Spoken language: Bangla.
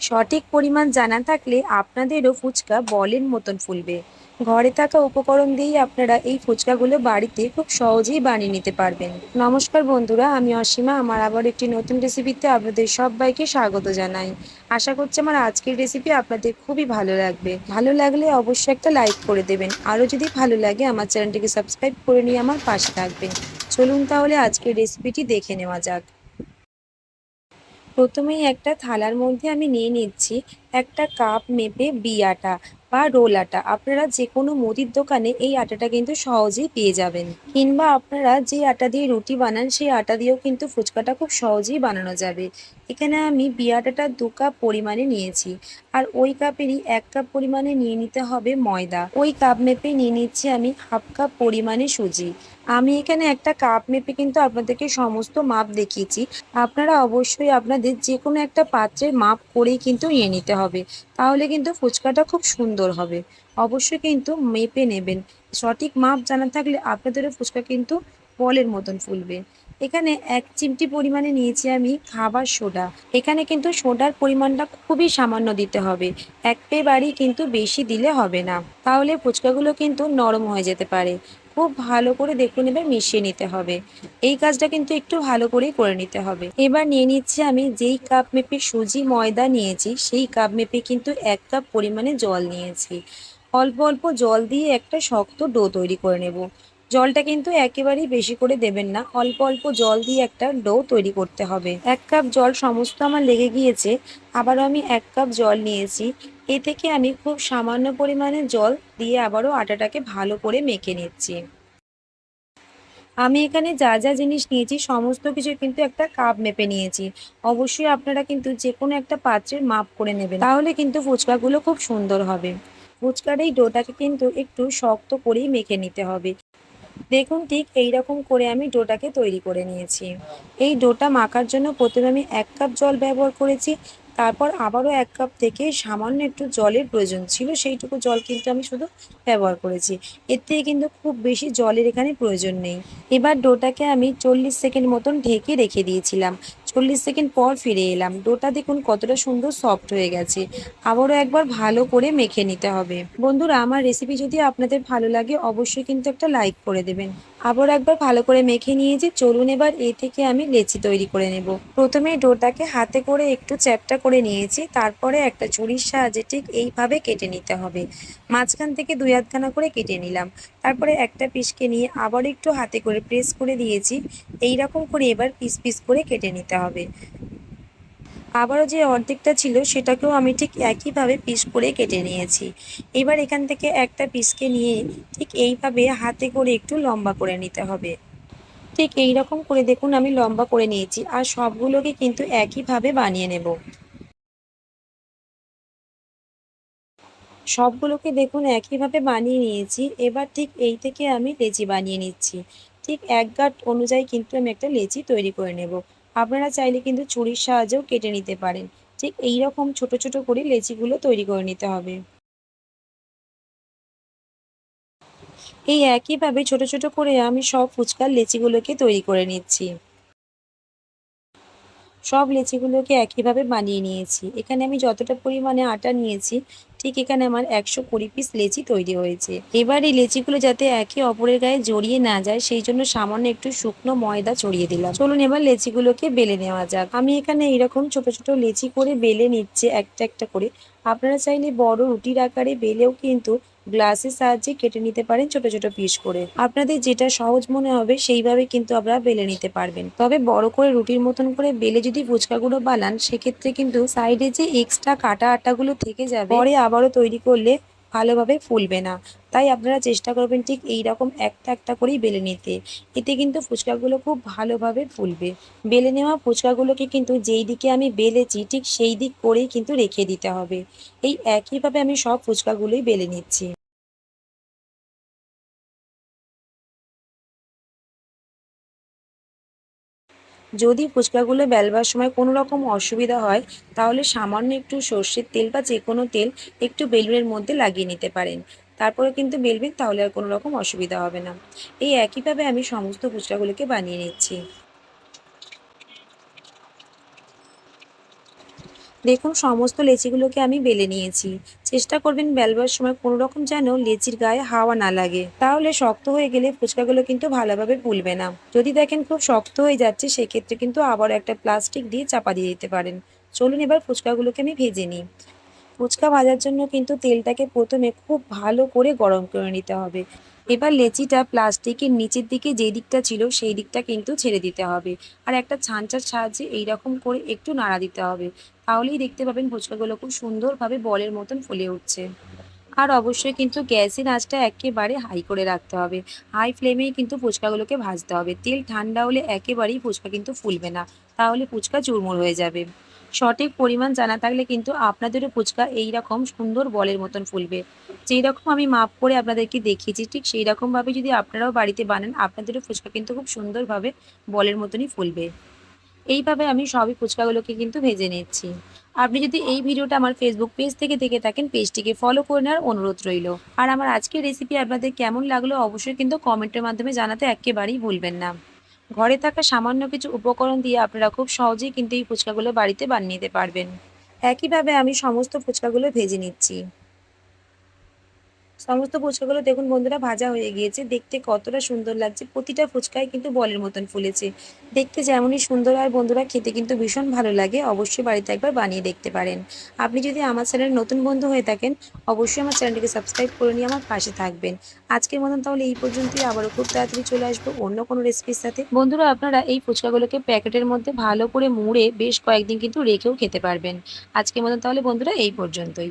সঠিক পরিমাণ জানা থাকলে আপনাদেরও ফুচকা বলের মতন ফুলবে। ঘরে থাকা উপকরণ দিয়েই আপনারা এই ফুচকাগুলো বাড়িতে খুব সহজেই বানিয়ে নিতে পারবেন। নমস্কার বন্ধুরা, আমি অসীমা। আমার আবার একটি নতুন রেসিপিতে আপনাদের সবাইকে স্বাগত জানাই। আশা করছি আমার আজকের রেসিপি আপনাদের খুবই ভালো লাগবে। ভালো লাগলে অবশ্যই একটা লাইক করে দেবেন। আরও যদি ভালো লাগে, আমার চ্যানেলটিকে সাবস্ক্রাইব করে নিয়ে আমার পাশে থাকবেন। চলুন তাহলে আজকের রেসিপিটি দেখে নেওয়া যাক। প্রথমেই একটা থালার মধ্যে আমি নিয়ে নিচ্ছি। একটা কাপ মেপে বি আটা বা রোল আটা। আপনারা যে কোনো মুদির দোকানে এই আটাটা কিন্তু সহজেই পেয়ে যাবেন। কিংবা আপনারা যে আটা দিয়ে রুটি বানান, সেই আটা দিয়েও কিন্তু ফুচকাটা খুব সহজেই বানানো যাবে। এখানে আমি বি আটাটা দু কাপ পরিমাণে নিয়েছি। আর ওই কাপেরই এক কাপ পরিমাণে নিয়ে নিতে হবে ময়দা। ওই কাপ মেপে নিয়ে নিচ্ছি আমি হাফ কাপ পরিমাণে সুজি। আমি এখানে একটা কাপ মেপে কিন্তু আপনাদেরকে সমস্ত মাপ দেখিয়েছি। আপনারা অবশ্যই আপনাদের যে কোনো একটা পাত্রের মাপ করেই কিন্তু নিয়ে নিতে হবে। তাহলে কিন্তু ফুচকাটা খুব সুন্দর হবে। অবশ্যই কিন্তু মেপে নেবেন। সঠিক মাপ জানা থাকলে আপনাদেরও ফুচকা কিন্তু বলের মতন ফুলবে। এখানে এক চিমটি পরিমাণে নিয়েছি আমি খাবার সোডা। এখানে কিন্তু সোডার পরিমাণটা খুবই সামান্য দিতে হবে। এক পে বাড়ি কিন্তু বেশি দিলে হবে না। তাহলে ফুচকাগুলো কিন্তু নরম হয়ে যেতে পারে। খুব ভালো করে দেখুন, এবার মিশিয়ে নিতে হবে। এই কাজটা কিন্তু একটু ভালো করেই করে নিতে হবে। এবার নিয়ে নিচ্ছি আমি যেই কাপ মেপে সুজি ময়দা নিয়েছি, সেই কাপ মেপে কিন্তু এক কাপ পরিমাণে জল নিয়েছি। অল্প অল্প জল দিয়ে একটা শক্ত ডো তৈরি করে নেব। জলটা কিন্তু একেবারেই বেশি করে দেবেন না, অল্প অল্প জল দিয়ে একটা ডো তৈরি করতে হবে। এক কাপ জল সমস্ত আমার লেগে গিয়েছে, আবারও আমি এক কাপ জল নিয়েছি। এ থেকে আমি খুব সামান্য পরিমাণে জল দিয়ে আবারও আটাটাকে ভালো করে মেখে নিচ্ছি। আমি এখানে যা যা জিনিস নিয়েছি, সমস্ত কিছু কিন্তু একটা কাপ মেপে নিয়েছি। অবশ্যই আপনারা কিন্তু যে কোনো একটা পাত্রের মাপ করে নেবেন। তাহলে কিন্তু ফুচকাগুলো খুব সুন্দর হবে। ফুচকার এই ডোটাকে কিন্তু একটু শক্ত করেই মেখে নিতে হবে। দেখুন ঠিক এই রকম করে আমি ডোটাকে তৈরি করে নিয়েছি। এই ডোটা মাখার জন্য প্রথমে আমি এক কাপ জল ব্যবহার করেছি। তারপর আবারও এক কাপ থেকে সামান্য একটু জলের প্রয়োজন ছিল, সেইটুকু জল কিন্তু আমি শুধু ব্যবহার করেছি। এর থেকে কিন্তু খুব বেশি জলের এখানে প্রয়োজন নেই। এবার ডোটাকে আমি চল্লিশ সেকেন্ড মতন ঢেকে রেখে দিয়েছিলাম। চল্লিশ সেকেন্ড পর ফিরে এলাম। ডোটা দেখুন কতটা সুন্দর সফট হয়ে গেছে। আবারও একবার ভালো করে মেখে নিতে হবে। বন্ধুরা, আমার রেসিপি যদি আপনাদের ভালো লাগে, অবশ্যই কিন্তু একটা লাইক করে দেবেন। আবার একবার ভালো করে মেখে নিয়েছি চলুন এবার এ থেকে আমি লেচি তৈরি করে নেব। প্রথমে ডোটাকে হাতে করে একটু চ্যাপটা করে নিয়েছি, তারপরে একটা ছুরির সাহায্যে ঠিক এইভাবে কেটে নিতে হবে। মাঝখান থেকে দুই আধখানা করে কেটে নিলাম। তারপরে একটা পিসকে নিয়ে আবার একটু হাতে করে প্রেস করে দিয়েছি। এই রকম করে এবার পিস পিস করে কেটে নিতে হবে। আবারও যে অর্ধেকটা ছিল সেটাকেও আমি ঠিক একইভাবে পিস করে কেটে নিয়েছি। এবার এখান থেকে একটা পিসকে নিয়ে ঠিক এইভাবে হাতে করে একটু লম্বা করে নিতে হবে। ঠিক এই রকম করে দেখুন আমি লম্বা করে নিয়েছি আর সবগুলোকে কিন্তু একইভাবে বানিয়ে নেব। সবগুলোকে দেখুন একইভাবে বানিয়ে নিয়েছি। এবার ঠিক এই থেকে আমি লেচি বানিয়ে নিচ্ছি। ঠিক এক গাঁট অনুযায়ী কিন্তু আমি একটা লেচি তৈরি করে নেব। আপনারা চাইলে কিন্তু ছুরির সাহায্যেও কেটে নিতে পারেন। ঠিক এই রকম ছোট ছোট করে লেচিগুলো তৈরি করে নিতে হবে। এই একইভাবে ছোট ছোট করে আমি সব ফুচকার লেচিগুলোকে তৈরি করে নিচ্ছি। সব লেচিগুলোকে একইভাবে বানিয়ে নিয়েছি। এখানে আমি যতটা পরিমাণে আটা নিয়েছি ঠিক এখানে আমার একশো কুড়ি পিস লেচি তৈরি হয়েছে। এবার এই লেচিগুলো যাতে একে অপরের গায়ে জড়িয়ে না যায়, সেই জন্য সামান্য একটু শুকনো ময়দা ছড়িয়ে দিলাম। চলুন এবার লেচিগুলোকে বেলে নেওয়া যাক। আমি এখানে এরকম ছোট ছোট লেচি করে বেলে নিচ্ছে, একটা একটা করে। আপনারা চাইলে বড় রুটির আকারে বেলেও কিন্তু গ্লাসের সাহায্যে কেটে নিতে পারেন ছোট ছোট পিস করে। আপনাদের যেটা সহজ মনে হবে সেইভাবে কিন্তু আপনারা বেলে নিতে পারবেন। তবে বড় করে রুটির মতন করে বেলে যদি ফুচকাগুলো বানান সেক্ষেত্রে কিন্তু সাইডে যে এক্সট্রা কাটা আটাগুলো থেকে যাবে পরে আবারও তৈরি করলে ভালোভাবে ফুলবে না। তাই আপনারা চেষ্টা করবেন ঠিক এই রকম একটা একটা করেই বেলে নিতে। এতে কিন্তু ফুচকাগুলো খুব ভালোভাবে ফুলবে। বেলে নেওয়া ফুচকাগুলোকে কিন্তু যেই দিকে আমি বেলেছি ঠিক সেই দিক করেই কিন্তু রেখে দিতে হবে। এই একইভাবে আমি সব ফুচকাগুলোই বেলে নিচ্ছি। যদি ফুচকাগুলো বেলবার সময় কোনো রকম অসুবিধা হয়, তাহলে সামান্য একটু সর্ষের তেল বা যে কোনো তেল একটু বেলুনের মধ্যে লাগিয়ে নিতে পারেন। তারপরে কিন্তু বেলবেন, তাহলে আর কোনো রকম অসুবিধা হবে না। এই একইভাবে আমি সমস্ত ফুচকাগুলোকে বানিয়ে নিচ্ছি। দেখুন, সমস্ত লেচিগুলোকে আমি বেলে নিয়েছি। চেষ্টা করবেন বেলবার সময় কোনো রকম যেন লেচির গায়ে হাওয়া না লাগে। তাহলে শক্ত হয়ে গেলে ফুচকাগুলো কিন্তু ভালোভাবে ফুলবে না। যদি দেখেন খুব শক্ত হয়ে যাচ্ছে, সেক্ষেত্রে কিন্তু আবার একটা প্লাস্টিক দিয়ে চাপা দিয়ে দিতে পারেন। চলুন এবার ফুচকাগুলোকে আমি ভেজে নিই। ফুচকা ভাজার জন্য কিন্তু তেলটাকে প্রথমে খুব ভালো করে গরম করে নিতে হবে। এবার লেচিটা প্লাস্টিকের নিচের দিকে যেই দিকটা ছিল সেই দিকটা কিন্তু ছেড়ে দিতে হবে। আর একটা ছাঁচার সাহায্যে এইরকম করে একটু নাড়া দিতে হবে। তাহলেই দেখতে পাবেন ফুচকাগুলো খুব সুন্দরভাবে বলের মতন ফুলে উঠছে। আর অবশ্যই কিন্তু গ্যাসের আঁচটা একেবারে হাই করে রাখতে হবে। হাই ফ্লেমেই কিন্তু ফুচকাগুলোকে ভাজতে হবে। তেল ঠান্ডা হলে একেবারেই ফুচকা কিন্তু ফুলবে না। তাহলে ফুচকা চুরমুর হয়ে যাবে। সঠিক পরিমাণ জানা থাকলে কিন্তু আপনাদেরও ফুচকা এই রকম সুন্দর বলের মতন ফুলবে। যেই রকম আমি মাপ করে আপনাদেরকে দেখিয়েছি, ঠিক সেই রকমভাবে যদি আপনারাও বাড়িতে বানান, আপনাদেরও ফুচকা কিন্তু খুব সুন্দরভাবে বলের মতনই ফুলবে। এইভাবে আমি সবই ফুচকাগুলোকে কিন্তু ভেজে নিচ্ছি। আপনি যদি এই ভিডিওটা আমার ফেসবুক পেজ থেকে দেখে থাকেন পেজটিকে ফলো করে নেওয়ার অনুরোধ রইল। আর আমার আজকের রেসিপি আপনাদের কেমন লাগল অবশ্যই কিন্তু কমেন্টের মাধ্যমে জানাতে একেবারেই ভুলবেন না। ঘরে থাকা সামান্য কিছু উপকরণ দিয়ে আপনারা খুব সহজেই কিন্তু এই ফুচকাগুলো বাড়িতে বানিয়ে নিতে পারবেন। একইভাবে আমি সমস্ত ফুচকাগুলো ভেজে নিচ্ছি। সমস্ত ফুচকাগুলো দেখুন বন্ধুরা, ভাজা হয়ে গিয়েছে। দেখতে কতটা সুন্দর লাগছে। প্রতিটা ফুচকায় কিন্তু বলের মতন ফুলেছে। দেখতে যেমনই সুন্দর আর বন্ধুরা, খেতে কিন্তু ভীষণ ভালো লাগে। অবশ্যই বাড়িতে একবার বানিয়ে দেখতে পারেন। আপনি যদি আমার চ্যানেল নতুন বন্ধু হয়ে থাকেন, অবশ্যই আমার চ্যানেলটিকে সাবস্ক্রাইব করে নিয়ে আমার পাশে থাকবেন। আজকের মতন তাহলে এই পর্যন্তই। আবারও খুব তাড়াতাড়ি চলে আসব অন্য কোনো রেসিপির সাথে। বন্ধুরা, আপনারা এই ফুচকাগুলোকে প্যাকেটের মধ্যে ভালো করে মুড়ে বেশ কয়েকদিন কিন্তু রেখেও খেতে পারবেন। আজকের মতন তাহলে বন্ধুরা, এই পর্যন্তই।